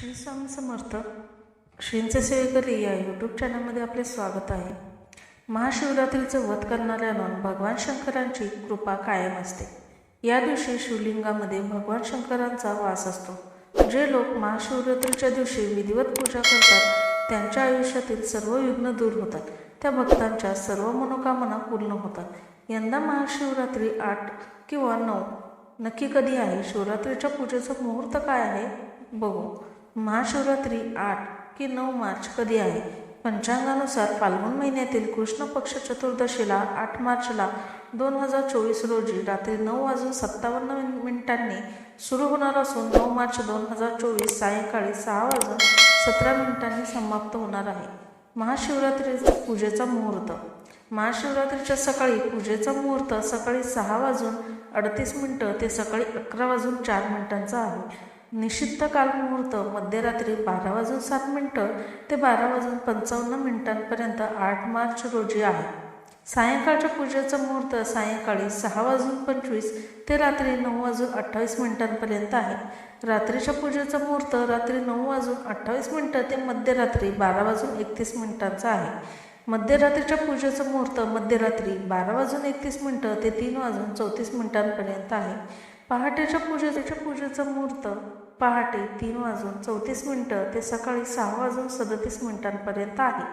श्री स्वामी समर्थ श्रींचे सेवेकरी या यूट्यूब चॅनलमध्ये आपले स्वागत आहे. महाशिवरात्रीचं वध करणाऱ्यांना भगवान शंकरांची कृपा कायम असते. या दिवशी शिवलिंगामध्ये भगवान शंकरांचा वास असतो. जे लोक महाशिवरात्रीच्या दिवशी विधिवत पूजा करतात त्यांच्या आयुष्यातील सर्व विघ्न दूर होतात. त्या भक्तांच्या सर्व मनोकामना पूर्ण होतात. यंदा महाशिवरात्री आठ किंवा नऊ. नक्की कधी आहे? शिवरात्रीच्या पूजेचा मुहूर्त काय आहे? बघू. महाशिवरात्री आठ की नऊ मार्च कधी आहे? पंचांगानुसार फाल्गुन महिन्यातील कृष्ण पक्ष चतुर्दशीला आठ मार्चला दोन हजार चोवीस रोजी रात्री नऊ वाजून सत्तावन्न मिन- मिनिटांनी सुरू होणार असून नऊ मार्च दोन हजार चोवीस सायंकाळी सहा वाजून सतरा मिनिटांनी समाप्त होणार आहे. महाशिवरात्री पूजेचा मुहूर्त. महाशिवरात्रीच्या सकाळी पूजेचा मुहूर्त सकाळी सहा वाजून अडतीस मिनटं ते सकाळी अकरा वाजून चार मिनिटांचा आहे. निषिद्ध कालमुहूर्त मध्यरात्री बारा वाजून सात मिनटं ते बारा वाजून पंचावन्न मिनिटांपर्यंत आठ मार्च रोजी आहे. सायंकाळच्या पूजेचा मुहूर्त सायंकाळी सहा वाजून पंचवीस ते रात्री नऊ वाजून अठ्ठावीस मिनिटांपर्यंत आहे. रात्रीच्या पूजेचा मुहूर्त रात्री नऊ वाजून अठ्ठावीस मिनटं ते मध्यरात्री बारा वाजून एकतीस मिनिटांचा आहे. मध्यरात्रीच्या पूजेचं मुहूर्त मध्यरात्री बारा वाजून एकतीस मिनटं ते तीन वाजून चौतीस मिनिटांपर्यंत आहे. पहाटेच्या पूजेच्या पूजेचं मुहूर्त पहाटे तीन वाजून चौतीस मिनिटं ते सकाळी सहा वाजून सदतीस मिनिटांपर्यंत आहे.